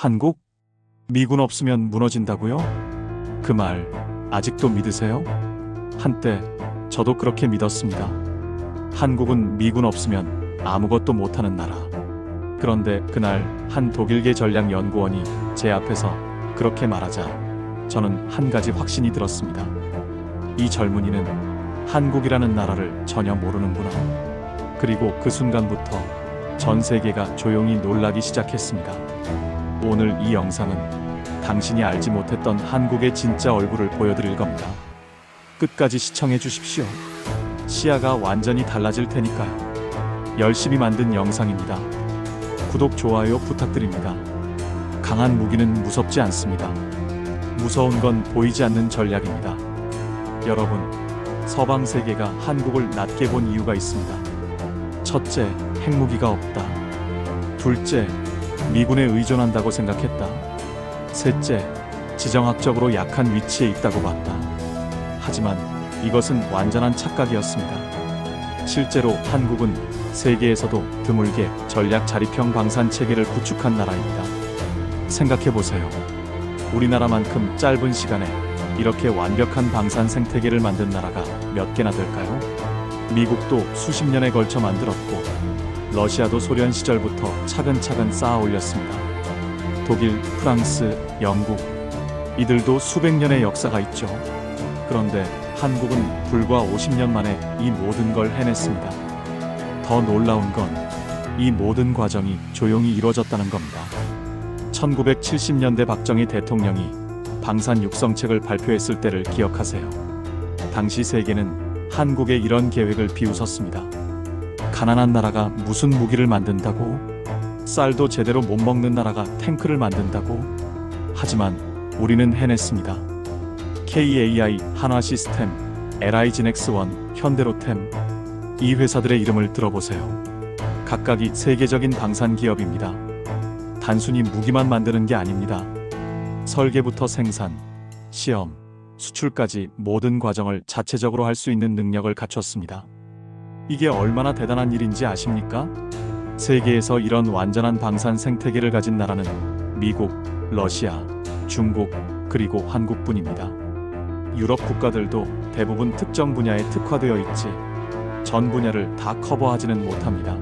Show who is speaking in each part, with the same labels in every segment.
Speaker 1: 한국? 미군 없으면 무너진다고요? 그 말 아직도 믿으세요? 한때 저도 그렇게 믿었습니다. 한국은 미군 없으면 아무것도 못하는 나라. 그런데 그날 한 독일계 전략 연구원이 제 앞에서 그렇게 말하자 저는 한 가지 확신이 들었습니다. 이 젊은이는 한국이라는 나라를 전혀 모르는구나. 그리고 그 순간부터 전 세계가 조용히 놀라기 시작했습니다. 오늘 이 영상은 당신이 알지 못했던 한국의 진짜 얼굴을 보여드릴 겁니다. 끝까지 시청해 주십시오. 시야가 완전히 달라질 테니까요. 열심히 만든 영상입니다. 구독, 좋아요 부탁드립니다. 강한 무기는 무섭지 않습니다. 무서운 건 보이지 않는 전략입니다. 여러분, 서방 세계가 한국을 낮게 본 이유가 있습니다. 첫째, 핵무기가 없다. 둘째, 미군에 의존한다고 생각했다. 셋째, 지정학적으로 약한 위치에 있다고 봤다. 하지만 이것은 완전한 착각이었습니다. 실제로 한국은 세계에서도 드물게 전략 자립형 방산 체계를 구축한 나라입니다. 생각해 보세요. 우리나라만큼 짧은 시간에 이렇게 완벽한 방산 생태계를 만든 나라가 몇 개나 될까요? 미국도 수십 년에 걸쳐 만들었고 러시아도 소련 시절부터 차근차근 쌓아 올렸습니다. 독일, 프랑스, 영국 이들도 수백 년의 역사가 있죠. 그런데 한국은 불과 50년 만에 이 모든 걸 해냈습니다. 더 놀라운 건 이 모든 과정이 조용히 이루어졌다는 겁니다. 1970년대 박정희 대통령이 방산 육성책을 발표했을 때를 기억하세요. 당시 세계는 한국의 이런 계획을 비웃었습니다. 가난한 나라가 무슨 무기를 만든다고? 쌀도 제대로 못 먹는 나라가 탱크를 만든다고? 하지만 우리는 해냈습니다. KAI, 한화시스템, LI지넥스원, 현대로템 이 회사들의 이름을 들어보세요. 각각이 세계적인 방산 기업입니다. 단순히 무기만 만드는 게 아닙니다. 설계부터 생산, 시험, 수출까지 모든 과정을 자체적으로 할 수 있는 능력을 갖췄습니다. 이게 얼마나 대단한 일인지 아십니까? 세계에서 이런 완전한 방산 생태계를 가진 나라는 미국, 러시아, 중국, 그리고 한국뿐입니다. 유럽 국가들도 대부분 특정 분야에 특화되어 있지 전 분야를 다 커버하지는 못합니다.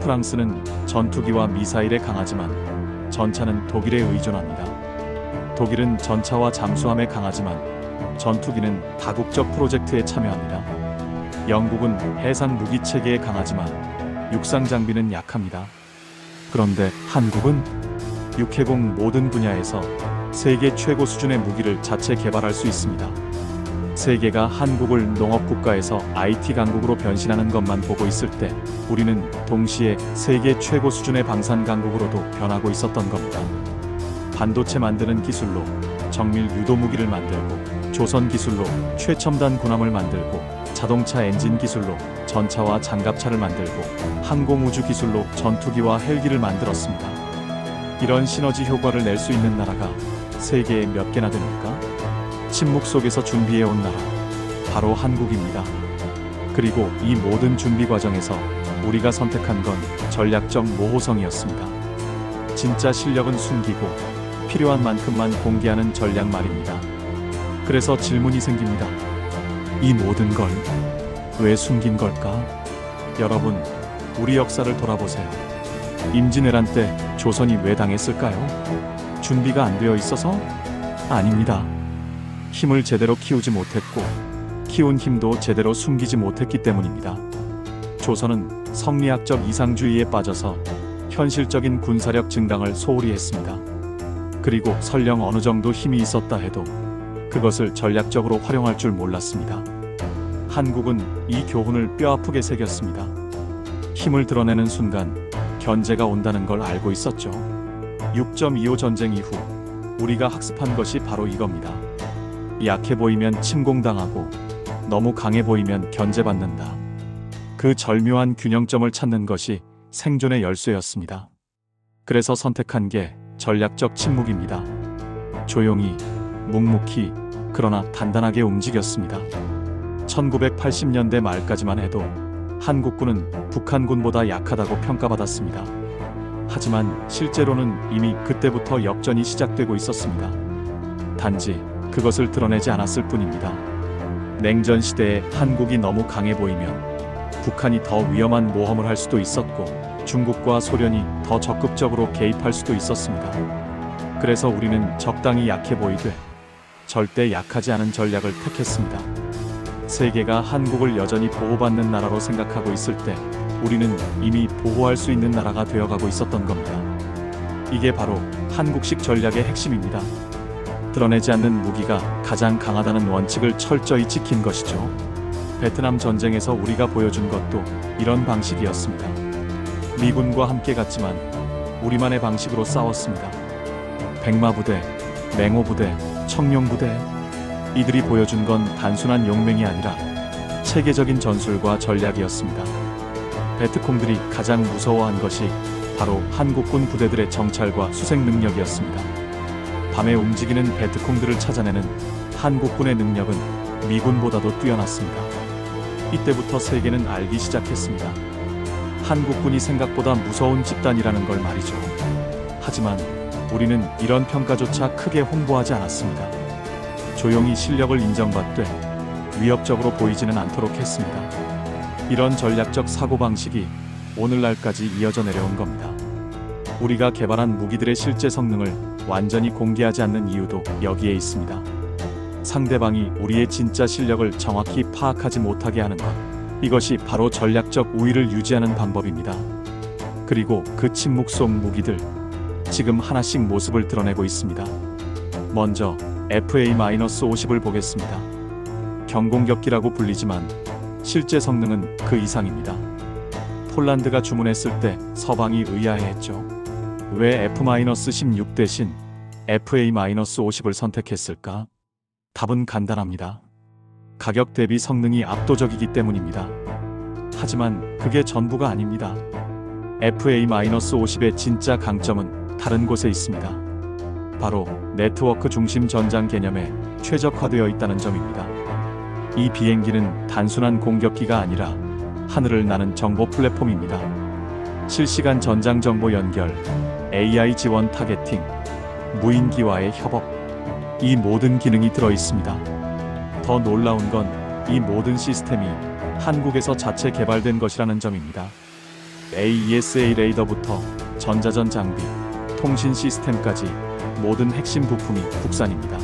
Speaker 1: 프랑스는 전투기와 미사일에 강하지만 전차는 독일에 의존합니다. 독일은 전차와 잠수함에 강하지만 전투기는 다국적 프로젝트에 참여합니다. 영국은 해상 무기 체계에 강하지만 육상 장비는 약합니다. 그런데 한국은 육해공 모든 분야에서 세계 최고 수준의 무기를 자체 개발할 수 있습니다. 세계가 한국을 농업 국가에서 IT 강국으로 변신하는 것만 보고 있을 때 우리는 동시에 세계 최고 수준의 방산 강국으로도 변하고 있었던 겁니다. 반도체 만드는 기술로 정밀 유도 무기를 만들고 조선 기술로 최첨단 군함을 만들고 자동차 엔진 기술로 전차와 장갑차를 만들고 항공우주 기술로 전투기와 헬기를 만들었습니다. 이런 시너지 효과를 낼 수 있는 나라가 세계에 몇 개나 됩니까? 침묵 속에서 준비해온 나라, 바로 한국입니다. 그리고 이 모든 준비 과정에서 우리가 선택한 건 전략적 모호성이었습니다. 진짜 실력은 숨기고 필요한 만큼만 공개하는 전략 말입니다. 그래서 질문이 생깁니다. 이 모든 걸 왜 숨긴 걸까? 여러분, 우리 역사를 돌아보세요. 임진왜란 때 조선이 왜 당했을까요? 준비가 안 되어 있어서? 아닙니다. 힘을 제대로 키우지 못했고, 키운 힘도 제대로 숨기지 못했기 때문입니다. 조선은 성리학적 이상주의에 빠져서 현실적인 군사력 증강을 소홀히 했습니다. 그리고 설령 어느 정도 힘이 있었다 해도 그것을 전략적으로 활용할 줄 몰랐습니다. 한국은 이 교훈을 뼈아프게 새겼습니다. 힘을 드러내는 순간 견제가 온다는 걸 알고 있었죠. 6.25 전쟁 이후 우리가 학습한 것이 바로 이겁니다. 약해 보이면 침공당하고 너무 강해 보이면 견제받는다. 그 절묘한 균형점을 찾는 것이 생존의 열쇠였습니다. 그래서 선택한 게 전략적 침묵입니다. 조용히, 묵묵히, 그러나 단단하게 움직였습니다. 1980년대 말까지만 해도 한국군은 북한군보다 약하다고 평가받았습니다. 하지만 실제로는 이미 그때부터 역전이 시작되고 있었습니다. 단지 그것을 드러내지 않았을 뿐입니다. 냉전 시대에 한국이 너무 강해 보이면 북한이 더 위험한 모험을 할 수도 있었고 중국과 소련이 더 적극적으로 개입할 수도 있었습니다. 그래서 우리는 적당히 약해 보이되 절대 약하지 않은 전략을 택했습니다. 세계가 한국을 여전히 보호받는 나라로 생각하고 있을 때 우리는 이미 보호할 수 있는 나라가 되어가고 있었던 겁니다. 이게 바로 한국식 전략의 핵심입니다. 드러내지 않는 무기가 가장 강하다는 원칙을 철저히 지킨 것이죠. 베트남 전쟁에서 우리가 보여준 것도 이런 방식이었습니다. 미군과 함께 갔지만 우리만의 방식으로 싸웠습니다. 백마부대, 맹호부대, 청룡부대 이들이 보여준 건 단순한 용맹이 아니라 체계적인 전술과 전략이었습니다. 베트콩들이 가장 무서워한 것이 바로 한국군 부대들의 정찰과 수색 능력이었습니다. 밤에 움직이는 베트콩들을 찾아내는 한국군의 능력은 미군보다도 뛰어났습니다. 이때부터 세계는 알기 시작했습니다. 한국군이 생각보다 무서운 집단이라는 걸 말이죠. 하지만 우리는 이런 평가조차 크게 홍보하지 않았습니다. 조용히 실력을 인정받되 위협적으로 보이지는 않도록 했습니다. 이런 전략적 사고방식이 오늘날까지 이어져 내려온 겁니다. 우리가 개발한 무기들의 실제 성능을 완전히 공개하지 않는 이유도 여기에 있습니다. 상대방이 우리의 진짜 실력을 정확히 파악하지 못하게 하는 것. 이것이 바로 전략적 우위를 유지하는 방법입니다. 그리고 그 침묵 속 무기들. 지금 하나씩 모습을 드러내고 있습니다. 먼저 FA-50을 보겠습니다. 경공격기라고 불리지만 실제 성능은 그 이상입니다. 폴란드가 주문했을 때 서방이 의아해했죠. 왜 F-16 대신 FA-50을 선택했을까? 답은 간단합니다. 가격 대비 성능이 압도적이기 때문입니다. 하지만 그게 전부가 아닙니다. FA-50의 진짜 강점은 다른 곳에 있습니다. 바로 네트워크 중심 전장 개념에 최적화되어 있다는 점입니다. 이 비행기는 단순한 공격기가 아니라 하늘을 나는 정보 플랫폼입니다. 실시간 전장 정보 연결, AI 지원 타겟팅, 무인기와의 협업, 이 모든 기능이 들어 있습니다. 더 놀라운 건 이 모든 시스템이 한국에서 자체 개발된 것이라는 점입니다. AESA 레이더부터 전자전 장비, 통신 시스템까지 모든 핵심 부품이 국산입니다.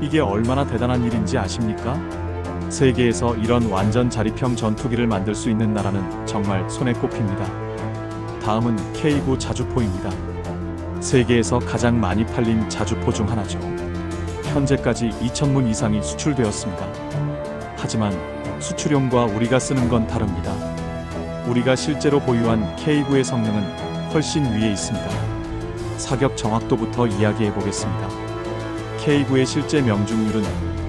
Speaker 1: 이게 얼마나 대단한 일인지 아십니까? 세계에서 이런 완전 자립형 전투기를 만들 수 있는 나라는 정말 손에 꼽힙니다. 다음은 K9 자주포입니다. 세계에서 가장 많이 팔린 자주포 중 하나죠. 현재까지 2,000문 이상이 수출되었습니다. 하지만 수출용과 우리가 쓰는 건 다릅니다. 우리가 실제로 보유한 K9의 성능은 훨씬 위에 있습니다. 사격 정확도부터 이야기해 보겠습니다. K9의 실제 명중률은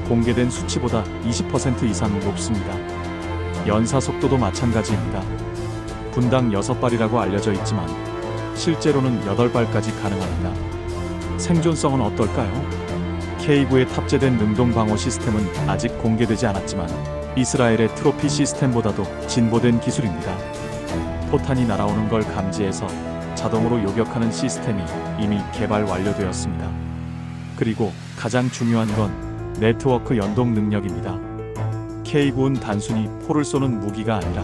Speaker 1: 공개된 수치보다 20% 이상 높습니다. 연사 속도도 마찬가지입니다. 분당 6발이라고 알려져 있지만 실제로는 8발까지 가능합니다. 생존성은 어떨까요? K9에 탑재된 능동 방어 시스템은 아직 공개되지 않았지만 이스라엘의 트로피 시스템보다도 진보된 기술입니다. 포탄이 날아오는 걸 감지해서 자동으로 요격하는 시스템이 이미 개발 완료되었습니다. 그리고 가장 중요한 건 네트워크 연동 능력입니다. K9는 단순히 포를 쏘는 무기가 아니라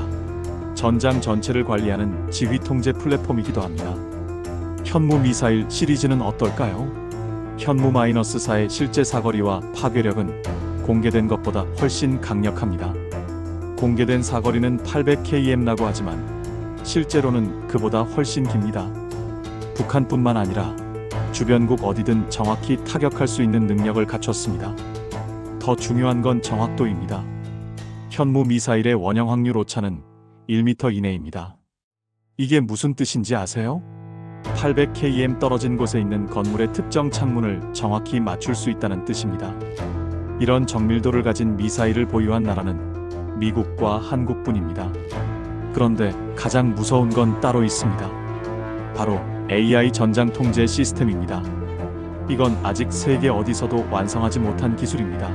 Speaker 1: 전장 전체를 관리하는 지휘 통제 플랫폼이기도 합니다. 현무 미사일 시리즈는 어떨까요? 현무 마이너스 4의 실제 사거리와 파괴력은 공개된 것보다 훨씬 강력합니다. 공개된 사거리는 800km라고 하지만 실제로는 그보다 훨씬 깁니다. 북한뿐만 아니라 주변국 어디든 정확히 타격할 수 있는 능력을 갖췄습니다. 더 중요한 건 정확도입니다. 현무 미사일의 원형 확률 오차는 1m 이내입니다. 이게 무슨 뜻인지 아세요? 800km 떨어진 곳에 있는 건물의 특정 창문을 정확히 맞출 수 있다는 뜻입니다. 이런 정밀도를 가진 미사일을 보유한 나라는 미국과 한국뿐입니다. 그런데 가장 무서운 건 따로 있습니다. 바로 AI 전장 통제 시스템입니다. 이건 아직 세계 어디서도 완성하지 못한 기술입니다.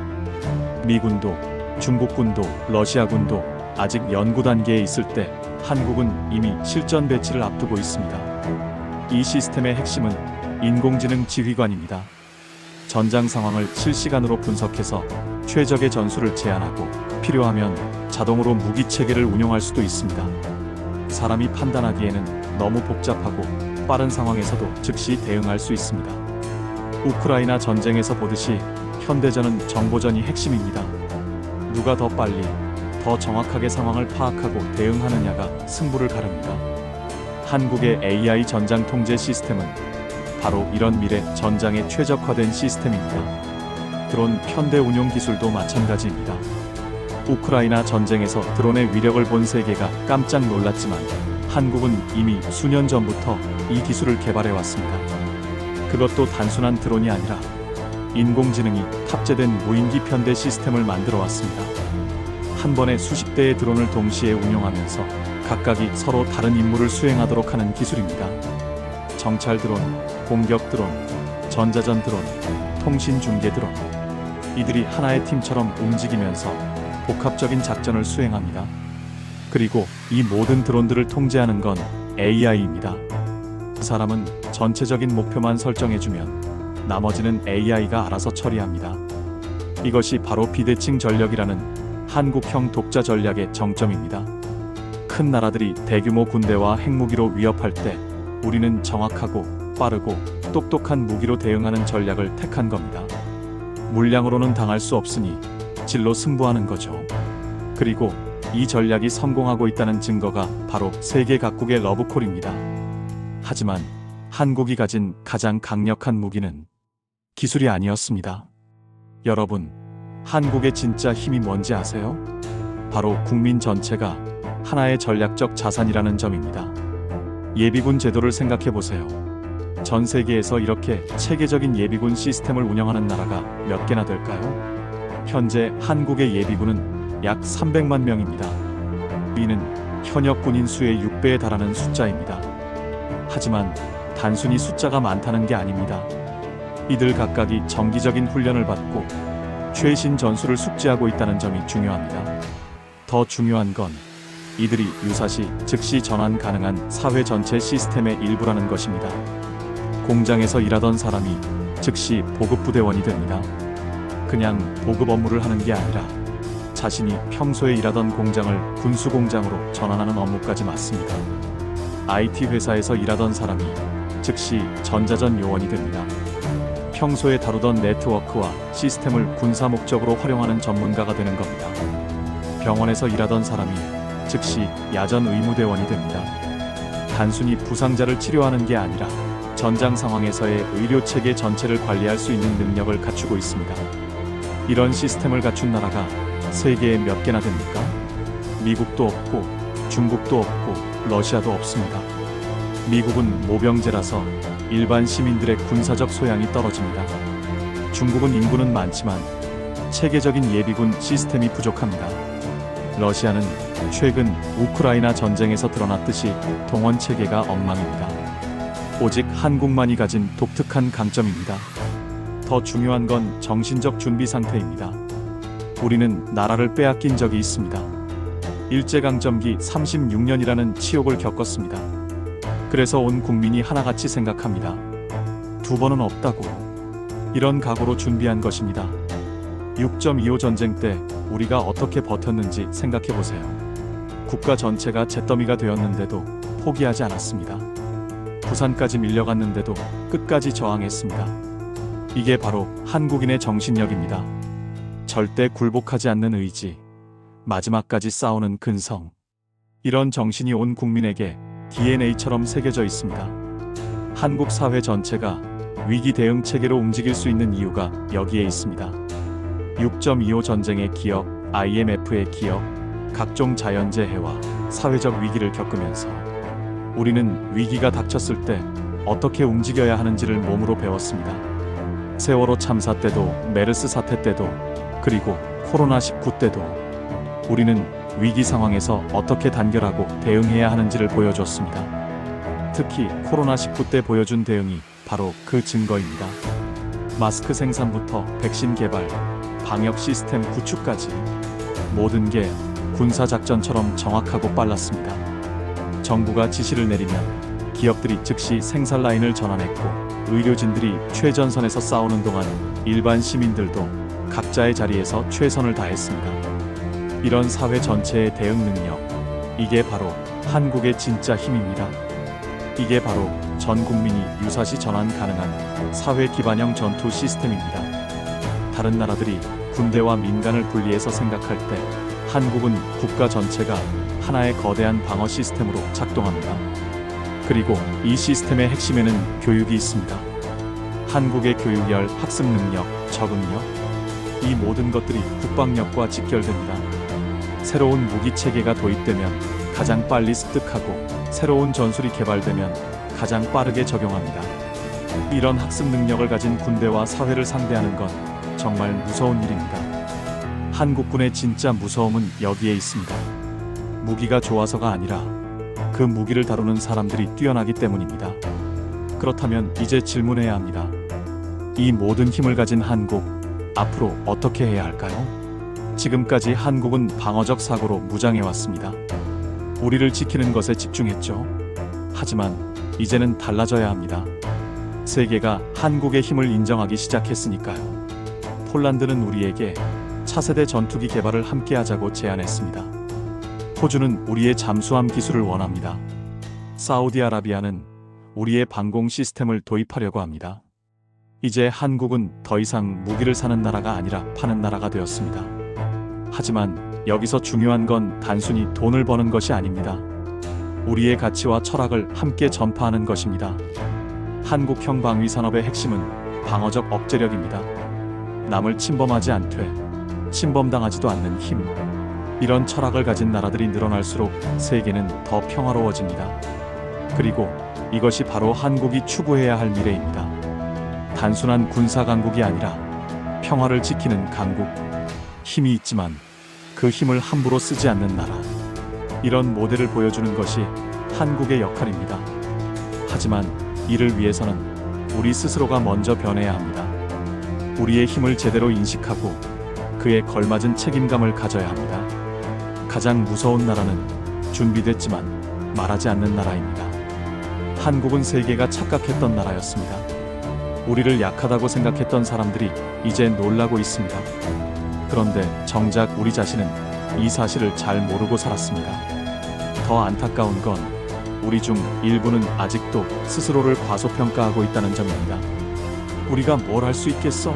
Speaker 1: 미군도, 중국군도, 러시아군도 아직 연구 단계에 있을 때 한국은 이미 실전 배치를 앞두고 있습니다. 이 시스템의 핵심은 인공지능 지휘관입니다. 전장 상황을 실시간으로 분석해서 최적의 전술을 제안하고 필요하면 자동으로 무기 체계를 운용할 수도 있습니다. 사람이 판단하기에는 너무 복잡하고 빠른 상황에서도 즉시 대응할 수 있습니다. 우크라이나 전쟁에서 보듯이 현대전은 정보전이 핵심입니다. 누가 더 빨리, 더 정확하게 상황을 파악하고 대응하느냐가 승부를 가릅니다. 한국의 AI 전장 통제 시스템은 바로 이런 미래 전장에 최적화된 시스템입니다. 드론 현대 운용 기술도 마찬가지입니다. 우크라이나 전쟁에서 드론의 위력을 본 세계가 깜짝 놀랐지만 한국은 이미 수년 전부터 이 기술을 개발해 왔습니다. 그것도 단순한 드론이 아니라 인공지능이 탑재된 무인기 편대 시스템을 만들어 왔습니다. 한 번에 수십 대의 드론을 동시에 운용하면서 각각이 서로 다른 임무를 수행하도록 하는 기술입니다. 정찰 드론, 공격 드론, 전자전 드론, 통신 중계 드론. 이들이 하나의 팀처럼 움직이면서 복합적인 작전을 수행합니다. 그리고 이 모든 드론들을 통제하는 건 AI입니다. 사람은 전체적인 목표만 설정해주면 나머지는 AI가 알아서 처리합니다. 이것이 바로 비대칭 전력이라는 한국형 독자 전략의 정점입니다. 큰 나라들이 대규모 군대와 핵무기로 위협할 때 우리는 정확하고 빠르고 똑똑한 무기로 대응하는 전략을 택한 겁니다. 물량으로는 당할 수 없으니 질로 승부하는 거죠. 그리고 이 전략이 성공하고 있다는 증거가 바로 세계 각국의 러브콜입니다. 하지만 한국이 가진 가장 강력한 무기는 기술이 아니었습니다. 여러분, 한국의 진짜 힘이 뭔지 아세요? 바로 국민 전체가 하나의 전략적 자산이라는 점입니다. 예비군 제도를 생각해 보세요. 전 세계에서 이렇게 체계적인 예비군 시스템을 운영하는 나라가 몇 개나 될까요? 현재 한국의 예비군은 약 300만 명입니다. 이는 현역 군인 수의 6배에 달하는 숫자입니다. 하지만 단순히 숫자가 많다는 게 아닙니다. 이들 각각이 정기적인 훈련을 받고 최신 전술을 숙지하고 있다는 점이 중요합니다. 더 중요한 건 이들이 유사시 즉시 전환 가능한 사회 전체 시스템의 일부라는 것입니다. 공장에서 일하던 사람이 즉시 보급부대원이 됩니다. 그냥 보급 업무를 하는 게 아니라 자신이 평소에 일하던 공장을 군수 공장으로 전환하는 업무까지 맡습니다. IT 회사에서 일하던 사람이 즉시 전자전 요원이 됩니다. 평소에 다루던 네트워크와 시스템을 군사 목적으로 활용하는 전문가가 되는 겁니다. 병원에서 일하던 사람이 즉시 야전 의무대원이 됩니다. 단순히 부상자를 치료하는 게 아니라 전장 상황에서의 의료 체계 전체를 관리할 수 있는 능력을 갖추고 있습니다. 이런 시스템을 갖춘 나라가 세계에 몇 개나 됩니까? 미국도 없고 중국도 없고 러시아도 없습니다. 미국은 모병제라서 일반 시민들의 군사적 소양이 떨어집니다. 중국은 인구는 많지만 체계적인 예비군 시스템이 부족합니다. 러시아는 최근 우크라이나 전쟁에서 드러났듯이 동원 체계가 엉망입니다. 오직 한국만이 가진 독특한 강점입니다. 더 중요한 건 정신적 준비 상태입니다. 우리는 나라를 빼앗긴 적이 있습니다. 일제강점기 36년이라는 치욕을 겪었습니다. 그래서 온 국민이 하나같이 생각합니다. 두 번은 없다고. 이런 각오로 준비한 것입니다. 6.25 전쟁 때 우리가 어떻게 버텼는지 생각해 보세요. 국가 전체가 잿더미가 되었는데도 포기하지 않았습니다. 부산까지 밀려갔는데도 끝까지 저항했습니다. 이게 바로 한국인의 정신력입니다. 절대 굴복하지 않는 의지, 마지막까지 싸우는 근성. 이런 정신이 온 국민에게 DNA처럼 새겨져 있습니다. 한국 사회 전체가 위기 대응 체계로 움직일 수 있는 이유가 여기에 있습니다. 6.25 전쟁의 기억, IMF의 기억, 각종 자연재해와 사회적 위기를 겪으면서 우리는 위기가 닥쳤을 때 어떻게 움직여야 하는지를 몸으로 배웠습니다. 세월호 참사 때도 메르스 사태 때도 그리고 코로나19 때도 우리는 위기 상황에서 어떻게 단결하고 대응해야 하는지를 보여줬습니다. 특히 코로나19 때 보여준 대응이 바로 그 증거입니다. 마스크 생산부터 백신 개발, 방역 시스템 구축까지 모든 게 군사작전처럼 정확하고 빨랐습니다. 정부가 지시를 내리면 기업들이 즉시 생산 라인을 전환했고 의료진들이 최전선에서 싸우는 동안 일반 시민들도 각자의 자리에서 최선을 다했습니다. 이런 사회 전체의 대응 능력, 이게 바로 한국의 진짜 힘입니다. 이게 바로 전 국민이 유사시 전환 가능한 사회 기반형 전투 시스템입니다. 다른 나라들이 군대와 민간을 분리해서 생각할 때 한국은 국가 전체가 하나의 거대한 방어 시스템으로 작동합니다. 그리고 이 시스템의 핵심에는 교육이 있습니다. 한국의 교육열, 학습 능력, 적응력, 이 모든 것들이 국방력과 직결됩니다. 새로운 무기 체계가 도입되면 가장 빨리 습득하고 새로운 전술이 개발되면 가장 빠르게 적용합니다. 이런 학습 능력을 가진 군대와 사회를 상대하는 건 정말 무서운 일입니다. 한국군의 진짜 무서움은 여기에 있습니다. 무기가 좋아서가 아니라 그 무기를 다루는 사람들이 뛰어나기 때문입니다. 그렇다면 이제 질문해야 합니다. 이 모든 힘을 가진 한국, 앞으로 어떻게 해야 할까요? 지금까지 한국은 방어적 사고로 무장해왔습니다. 우리를 지키는 것에 집중했죠. 하지만 이제는 달라져야 합니다. 세계가 한국의 힘을 인정하기 시작했으니까요. 폴란드는 우리에게 차세대 전투기 개발을 함께 하자고 제안했습니다. 호주는 우리의 잠수함 기술을 원합니다. 사우디아라비아는 우리의 방공 시스템을 도입하려고 합니다. 이제 한국은 더 이상 무기를 사는 나라가 아니라 파는 나라가 되었습니다. 하지만 여기서 중요한 건 단순히 돈을 버는 것이 아닙니다. 우리의 가치와 철학을 함께 전파하는 것입니다. 한국형 방위 산업의 핵심은 방어적 억제력입니다. 남을 침범하지 않되 침범당하지도 않는 힘. 이런 철학을 가진 나라들이 늘어날수록 세계는 더 평화로워집니다. 그리고 이것이 바로 한국이 추구해야 할 미래입니다. 단순한 군사 강국이 아니라 평화를 지키는 강국. 힘이 있지만 그 힘을 함부로 쓰지 않는 나라. 이런 모델을 보여주는 것이 한국의 역할입니다. 하지만 이를 위해서는 우리 스스로가 먼저 변해야 합니다. 우리의 힘을 제대로 인식하고 그에 걸맞은 책임감을 가져야 합니다. 가장 무서운 나라는 준비됐지만 말하지 않는 나라입니다. 한국은 세계가 착각했던 나라였습니다. 우리를 약하다고 생각했던 사람들이 이제 놀라고 있습니다. 그런데 정작 우리 자신은 이 사실을 잘 모르고 살았습니다. 더 안타까운 건 우리 중 일부는 아직도 스스로를 과소평가하고 있다는 점입니다. 우리가 뭘 할 수 있겠어?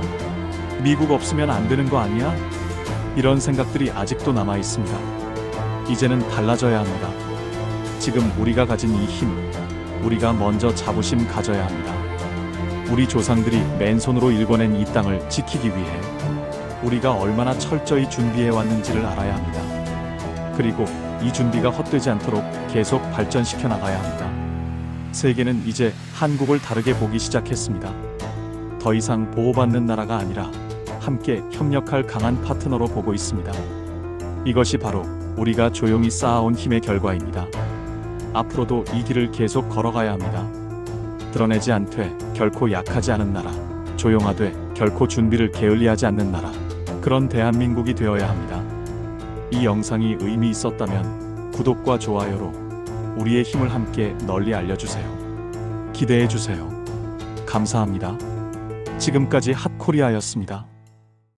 Speaker 1: 미국 없으면 안 되는 거 아니야? 이런 생각들이 아직도 남아 있습니다. 이제는 달라져야 합니다. 지금 우리가 가진 이 힘, 우리가 먼저 자부심 가져야 합니다. 우리 조상들이 맨손으로 일궈낸 이 땅을 지키기 위해 우리가 얼마나 철저히 준비해 왔는지를 알아야 합니다. 그리고 이 준비가 헛되지 않도록 계속 발전시켜 나가야 합니다. 세계는 이제 한국을 다르게 보기 시작했습니다. 더 이상 보호받는 나라가 아니라 함께 협력할 강한 파트너로 보고 있습니다. 이것이 바로 우리가 조용히 쌓아온 힘의 결과입니다. 앞으로도 이 길을 계속 걸어가야 합니다. 드러내지 않되 결코 약하지 않은 나라, 조용하되 결코 준비를 게을리하지 않는 나라, 그런 대한민국이 되어야 합니다. 이 영상이 의미 있었다면 구독과 좋아요로 우리의 힘을 함께 널리 알려주세요. 기대해 주세요. 감사합니다. 지금까지 핫코리아였습니다.